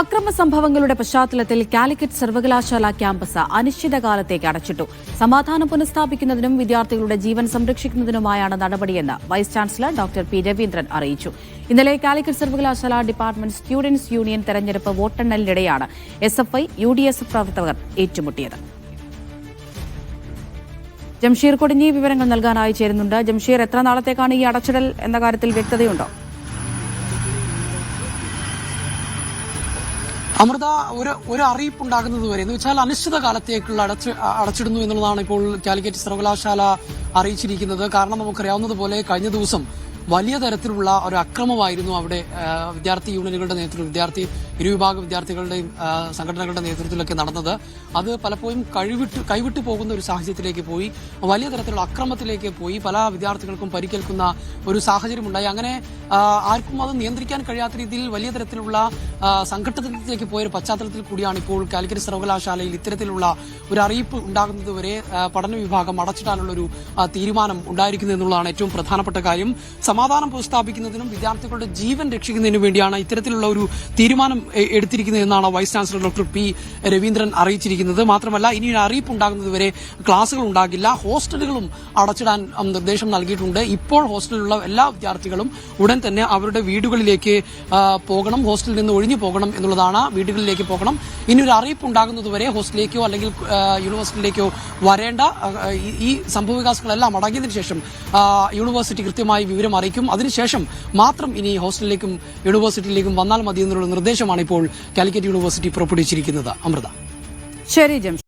അക്രമ സംഭവങ്ങളുടെ പശ്ചാത്തലത്തിൽ കാലിക്കറ്റ് സർവകലാശാല ക്യാമ്പസ് അനിശ്ചിതകാലത്തേക്ക് അടച്ചിട്ടു. സമാധാനം പുനഃസ്ഥാപിക്കുന്നതിനും വിദ്യാർത്ഥികളുടെ ജീവൻ സംരക്ഷിക്കുന്നതിനുമായാണ് നടപടിയെന്ന് vice chancellor doctor P Raveendran അറിയിച്ചു. ഇന്നലെ കാലിക്കറ്റ് സർവകലാശാല ഡിപ്പാർട്ട്മെന്റ് സ്റ്റുഡൻസ് യൂണിയൻ തെരഞ്ഞെടുപ്പ് വോട്ടെണ്ണലിനിടെയാണ് S F I U D S പ്രവർത്തകർ ഏറ്റുമുട്ടിയത്. ജംഷീർ കൊടിഞ്ഞി വിവരങ്ങൾ നൽകാനായി ചേരുന്നുണ്ട്. ജംഷീർ എത്ര നാളത്തേക്കാണ് ഈ അടച്ചിടൽ എന്ന കാര്യത്തിൽ വ്യക്തതയുണ്ടോ? അമൃത ഒരു ഒരു അറിയിപ്പ് ഉണ്ടാകുന്നത് വരെ. എന്ന് വെച്ചാൽ അനിശ്ചിത കാലത്തേക്കുള്ള അടച്ച് അടച്ചിടുന്നു എന്നുള്ളതാണ് ഇപ്പോൾ കാലിക്കറ്റ് സർവകലാശാല അറിയിച്ചിരിക്കുന്നത്. കാരണം നമുക്കറിയാവുന്നതുപോലെ കഴിഞ്ഞ ദിവസം വലിയ തരത്തിലുള്ള ഒരു അക്രമമായിരുന്നു അവിടെ വിദ്യാർത്ഥി യൂണിയനുകളുടെ നേതൃത്വം വിദ്യാർത്ഥി ഇരുവിഭാഗം വിദ്യാർത്ഥികളുടെയും സംഘടനകളുടെ നേതൃത്വത്തിലൊക്കെ നടന്നത്. അത് പലപ്പോഴും കഴിവിട്ട് കൈവിട്ടു പോകുന്ന ഒരു സാഹചര്യത്തിലേക്ക് പോയി. വലിയ തരത്തിലുള്ള അക്രമത്തിലേക്ക് പോയി. പല വിദ്യാർത്ഥികൾക്കും പരിക്കേൽക്കുന്ന ഒരു സാഹചര്യം ഉണ്ടായി അങ്ങനെ ആർക്കും അത് നിയന്ത്രിക്കാൻ കഴിയാത്ത രീതിയിൽ വലിയ തരത്തിലുള്ള സംഘട്ടനത്തിലേക്ക് പോയ ഒരു പശ്ചാത്തലത്തിൽ കൂടിയാണ് ഇപ്പോൾ കാലിക്കറ്റ് സർവകലാശാലയിൽ ഇത്തരത്തിലുള്ള ഒരു അറിയിപ്പ് ഉണ്ടാകുന്നത് വരെ പഠന വിഭാഗം അടച്ചിടാനുള്ള ഒരു തീരുമാനം ഉണ്ടായിരിക്കുന്നത് എന്നുള്ളതാണ് ഏറ്റവും പ്രധാനപ്പെട്ട കാര്യം. സമാധാനം പുനഃസ്ഥാപിക്കുന്നതിനും വിദ്യാർത്ഥികളുടെ ജീവൻ രക്ഷിക്കുന്നതിനും വേണ്ടിയാണ് ഇത്തരത്തിലുള്ള ഒരു തീരുമാനം എടുത്തിരിക്കുന്നത് എന്നാണ് vice chancellor doctor P Raveendran അറിയിച്ചിരിക്കുന്നത്. മാത്രമല്ല ഇനി ഒരു അറിയിപ്പ് ഉണ്ടാകുന്നത് വരെ ക്ലാസുകൾ ഉണ്ടാകില്ല. ഹോസ്റ്റലുകളും അടച്ചിടാൻ നിർദ്ദേശം നൽകിയിട്ടുണ്ട്. ഇപ്പോൾ ഹോസ്റ്റലിലുള്ള എല്ലാ വിദ്യാർത്ഥികളും ഉടൻ തന്നെ അവരുടെ വീടുകളിലേക്ക് പോകണം ഹോസ്റ്റലിൽ നിന്ന് ഒഴിഞ്ഞു പോകണം എന്നുള്ളതാണ് വീടുകളിലേക്ക് പോകണം. ഇനി ഒരു അറിയിപ്പ് ഉണ്ടാകുന്നതുവരെ ഹോസ്റ്റലിലേക്കോ അല്ലെങ്കിൽ യൂണിവേഴ്സിറ്റിയിലേക്കോ വരേണ്ട ഈ- സംഭവ സംഭവവികാസങ്ങളെല്ലാം അടങ്ങിയതിനു ശേഷം യൂണിവേഴ്സിറ്റി കൃത്യമായി വിവരം അറിയിക്കും. അതിനുശേഷം മാത്രം ഇനി ഹോസ്റ്റലിലേക്കും യൂണിവേഴ്സിറ്റിയിലേക്കും വന്നാൽ മതി എന്നുള്ള നിർദ്ദേശമാണ് ഇപ്പോൾ കാലിക്കറ്റ് യൂണിവേഴ്സിറ്റി പുറപ്പെടുവിച്ചിരിക്കുന്നത്. അമൃത. ശരി ജംഷീർ